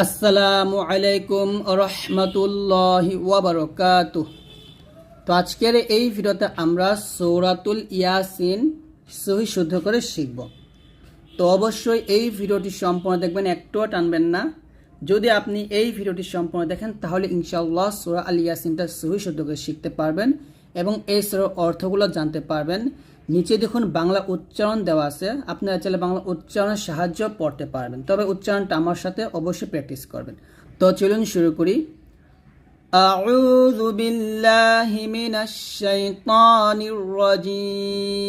আসসালামু আলাইকুম রহমতুল্লাহ ওয়াবারকাত তো আজকের এই ভিডিওতে আমরা সৌরাতুল ইয়াসিন সহি শুদ্ধ করে শিখব। তো অবশ্যই এই ভিডিওটি সম্পূর্ণ দেখবেন, একটুও টানবেন না। যদি আপনি এই ভিডিওটি সম্পূর্ণ দেখেন, তাহলে ইনশাআল্লাহ সোরা আল ইয়াসিনটা সহি শুদ্ধ করে শিখতে পারবেন এবং এই সোরার অর্থগুলো জানতে পারবেন। নিচে দেখুন বাংলা উচ্চারণ দেওয়া আছে আপনারা চাইলে বাংলা উচ্চারণের সাহায্য পড়তে পারবেন তবে উচ্চারণটা আমার সাথে অবশ্যই প্র্যাকটিস করবেন তো চলুন শুরু করি أعوذ بالله من الشيطان الرجيم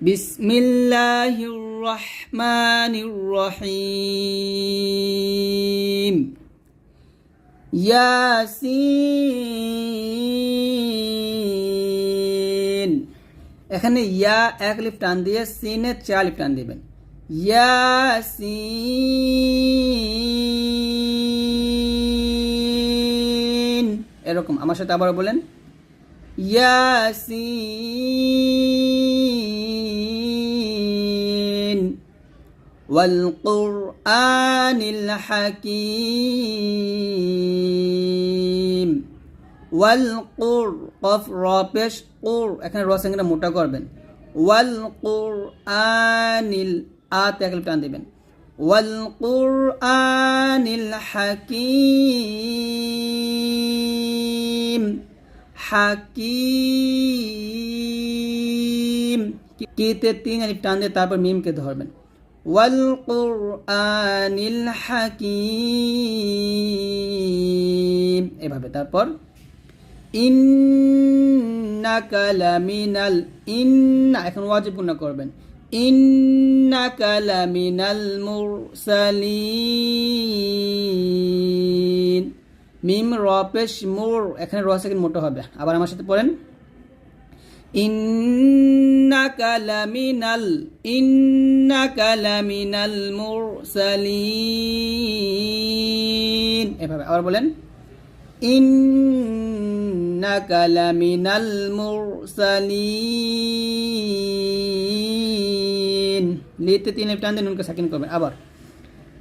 بسم الله الرحمن الرحيم ইয়াসিন এখানে ইয়া এক লিপ টান দিয়ে সিনে চার লিপ টান দিবেন ইয়াসিন এরকম আমার সাথে আবার বলেন ইয়াসিন والقرآن الحكيم ওয়াল কোর কফ র পেশ কোর এখানে রস এখানে মোটা করবেন। ওয়াল কোর আনিল আত এক টান দেবেন। ওয়াল কোর আনিল হাকিম হাকিম কিতে তিন আলিফ টান দিয়ে তারপর মিমকে ধরবেন। ওয়াল কোর কোরআনিল হাকিম এভাবে। তারপর ইন্নাকা লামিনাল ইন্না, এখন ওয়াজিব করবেন। ইন্নাকা লামিনাল মুরসালিন। মিম র পেশ মুর, এখানে র সেকেন্ড মোটো হবে। আবার আমার সাথে পড়েন। ইন্নাকা লামিনাল ইন্নাকা লামিনাল মুরসালিন। এভাবে আবার বলেন। ইন্নাকা লামিনাল মুরসালিন লিতে তিন দিয়ে নুনকে সাকিন করবেন। আবার,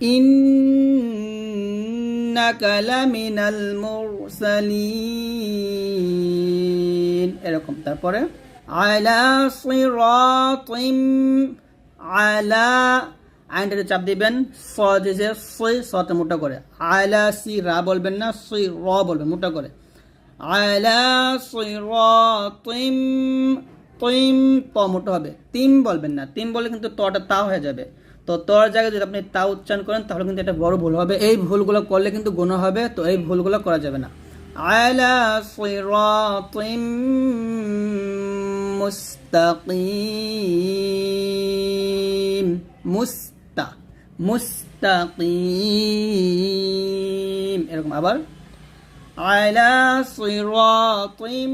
ইন্নাকা লামিনাল মুরসালিন। এরকম। তারপরে, আলা সিরাতিম আলা আইনটাতে চাপ দিবেন স যে সই সতে মোটা করে। আলা সি রা বলবেন না, সই র বলবেন, মোটা করে। আলা সিরাতিম তিম ত মোটা হবে। তিম বলবেন না। তিম বলে কিন্তু তটা তা হয়ে যাবে। তো তোর জায়গায় যদি আপনি তা উচ্চারণ করেন, তাহলে কিন্তু এটা বড় ভুল হবে। এই ভুলগুলো করলে কিন্তু গুণ হবে, তো এই ভুলগুলো করা যাবে না। আলা সিরাতিম মুস্তাকিম মুস্তা মুস্তাকিম। এরকম আবার। আলা সিরাতিম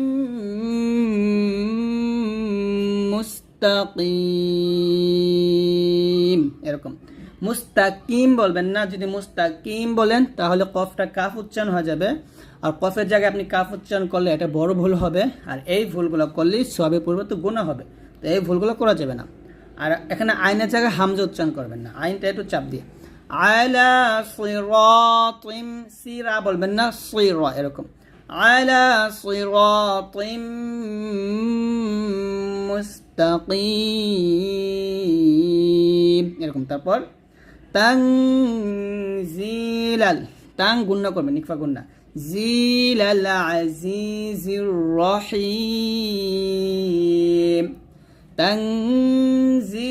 মুস্তাকিম। এরকম। মুস্তাকিম বলবেন না, যদি মুস্তাকিম বলেন, তাহলে কফটা কাফ উচ্চারণ হয়ে যাবে। আর কফের জায়গায় আপনি কাফ উচ্চারণ করলে এটা বড় ভুল হবে। আর এই ভুলগুলো করলেই সবে পূর্বে তো গুণা হবে। তো এই ভুলগুলো করা যাবে না। আর এখানে আইনের জায়গায় হামজা উচ্চারণ করবেন না। আইনটা একটু চাপ দিয়ে। আলা সিরাতিম সিরা বলবেন না, সিরা এরকম। আলা সিরাতিম মুস্তাকিম এরকম। তারপর তাংজিলাল তাং গুণ্য করবেন, নিকফা গুণ্য জিলাল আজিজির রহিম। তাংজিলাল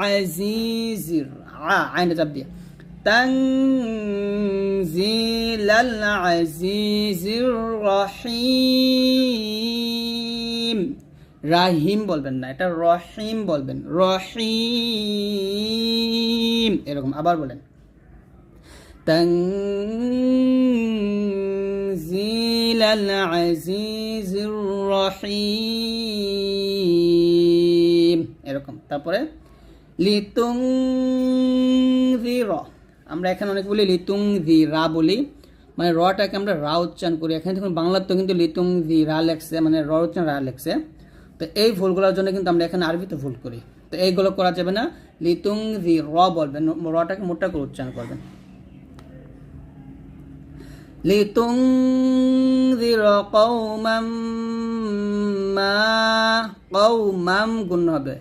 আজিজির আ আইনটা চাপ দিয়ে তাংজিলাল আজিজির রহিম রাহিম বলবেন না এটা রহিম বলবেন রহিম এরকম আবার বলেন تنزيل العزيز الرحيم তারপরে লিতুং আমরা এখানে অনেক বলি লিতুং রা বলি। মানে রটাকে আমরা রা উচ্চারণ করি। এখানে দেখুন, বাংলার তো কিন্তু লিতুং রা লেখছে মানে র উচ্চারণ, রা লেখছে। তো এই ভুলগুলোর জন্য কিন্তু আমরা এখানে আরবিতে ভুল করি। তো এইগুলো করা যাবে না। লিতুং জি র বলবেন, রটাকে মোটা করে উচ্চারণ করবেন। লিতুংজির কৌমাম মা কৌমাম গুণ হবে।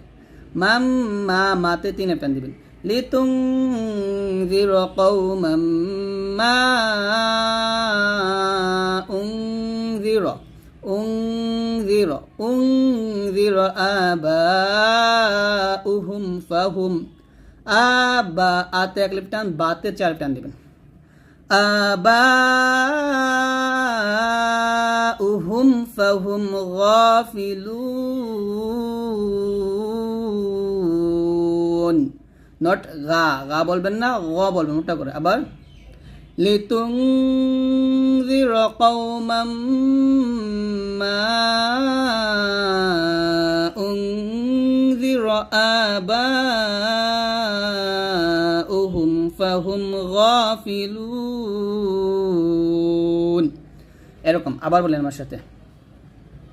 মাম মা মাতে তিন টান দিবেন। লিতুং জির কৌমম মা উং জির উং জির উং জির আবা উহুম ফাহুম। আবা আতে এক লিপ টান, বাতে চার টান দিবেন। আবা উহুম ফাহুম গাফিলুন। غافلون নট গা গা বলবেন না গ বলবেন ওটা করে আবার লিতুংজির কওমাম মা উনজির আবাউহুম ফাহুম গাফিলুন এরকম আবার বলেন আমার সাথে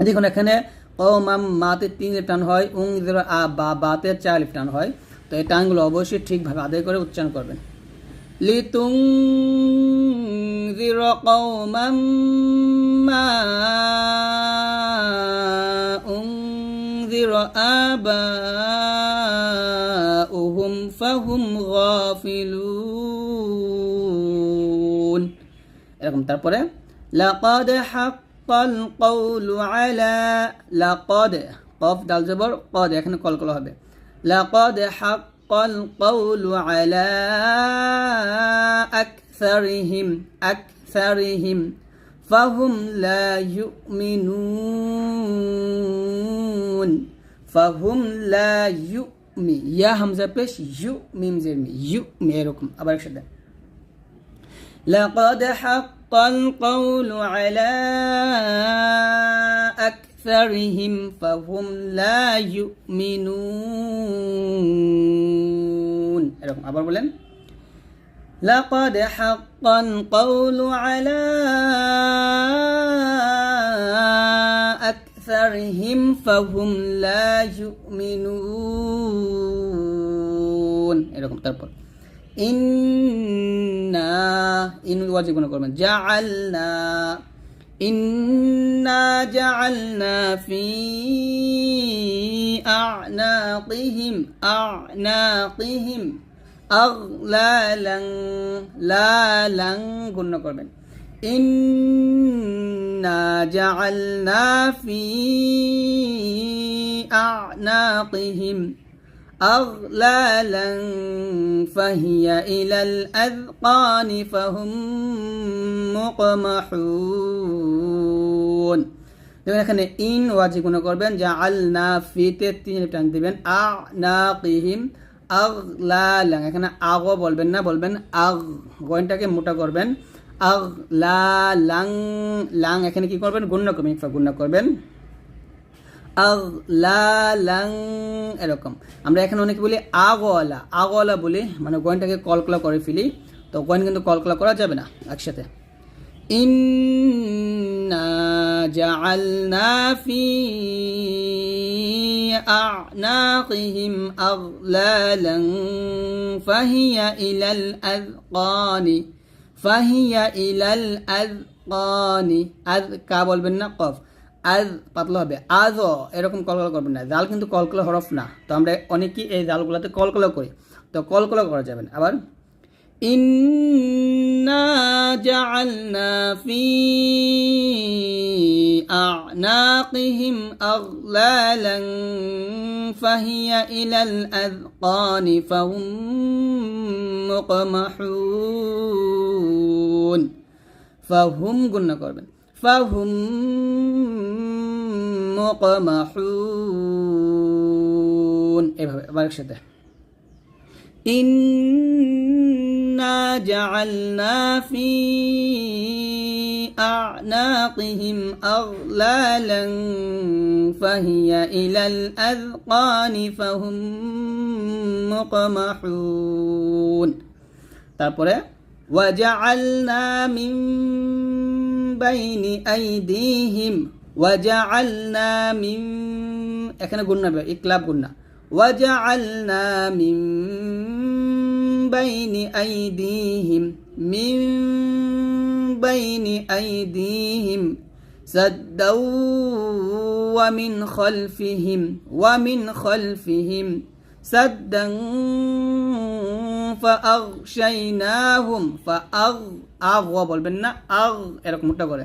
দেখুন এখানে কওমাম মাতে তিন লিপ টান হয় উংজির আ বা বাতে চার লিপ টান হয় তো এই টানগুলো অবশ্যই ঠিকভাবে আদায় করে উচ্চারণ করবেন। গাফিলুন। এরকম, তারপরে লাকাদ হাক্কাল কওলু আলা, লাকাদ কফ দাল জবর কদ, এখানে কলকল হবে। لقد حق القول على أكثرهم أكثرهم فهم لا يؤمنون. فهم لا يؤمن يا همزة بيش يؤمن زرمي يؤمن لكم أبارك شدة. لقد حق القول على أكثرهم فهم لا يؤمنون এরকম আবার বলেন لقد حق القول على أكثرهم فهم لا يؤمنون এরকম তারপর ইন্না ইন ওয়াজিব গুণ করবেন জাআলনা ইন্না জাআলনা ফি আ'নাকিহিম আ'নাকিহিম আগলালাং লালাং গুণ করবেন ইন্না জাআলনা ফি আ'নাকিহিম أغلالا فهي إلى الأذقان فهم مقمحون দেখুন এখানে ইন ওয়াজি গুণ করবেন যা আল না ফিতে তিন টান দিবেন আ না কিহিম আগ লা লাং এখানে আগ বলবেন না বলবেন আগ গয়নটাকে মোটা করবেন আগ লা লাং লাং এখানে কি করবেন গুণ্য করবেন গুণ্য করবেন আগলালাং এরকম। আমরা এখানে অনেকে বলি আগওয়ালা। আগওয়ালা বলি মানে গয়নটাকে কলকলা করে ফেলি। তো গয়ন কিন্তু কলকলা করা যাবে না একসাথে। ইন্না জাআলনা ফি আ'নাকিহিম আগলালান ফাহিয়া ইলাল আযকানি ফাহিয়া ইলাল আযকানি আয কা বলবেন না, কফ। আজ পাতলা হবে আজও এরকম কলকলা করবেন না জাল কিন্তু কলকলা হরফ না তো আমরা অনেকেই এই জালগুলোতে কলকলা করি তো কলকলা করা যাবে না আবার ইন্না জাআলনা ফি আ'নাকিহিম আগলালান ফাহিয়া ইলাল আযকানি ফাহুম মুকমাহুন ফাহুম গুণনা করবেন فهم مقمحون এভাবে আবার একসাথে إنا جعلنا في أعناقهم أغلالا فهي إلى الأذقان فهم مقمحون তারপরে وجعلنا من বাইনি আইদিহিম ওয়াজআলনা মিন এখানে গুন্না হবে ইকলাব গুন্না وجعلنا من بين أيديهم من بين أيديهم سدا ومن خلفهم ومن خلفهم سدا فأغشيناهم فأغ أغ বলবেন না আগ এরকম একটা করে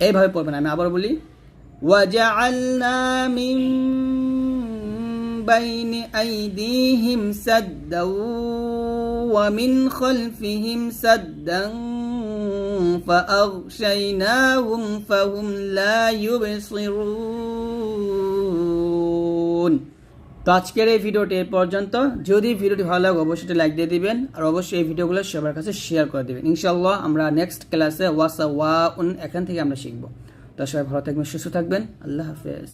এইভাবে পড়বেন আমি আবার বলি وجعلنا من بين أيديهم سدا ومن خلفهم سدا فأغشيناهم فهم لا يبصرون তো আজকের এই ভিডিওটি এর পর্যন্ত। যদি ভিডিওটি ভালো লাগে, অবশ্যই লাইক দিয়ে দিবেন আর অবশ্যই এই ভিডিওগুলো সবার কাছে শেয়ার করে দেবেন। ইনশাল্লাহ আমরা নেক্সট ক্লাসে ওয়াসা ওয়া উন এখান থেকে আমরা শিখব। তো সবাই ভালো থাকবেন, সুস্থ থাকবেন। আল্লাহ হাফেজ।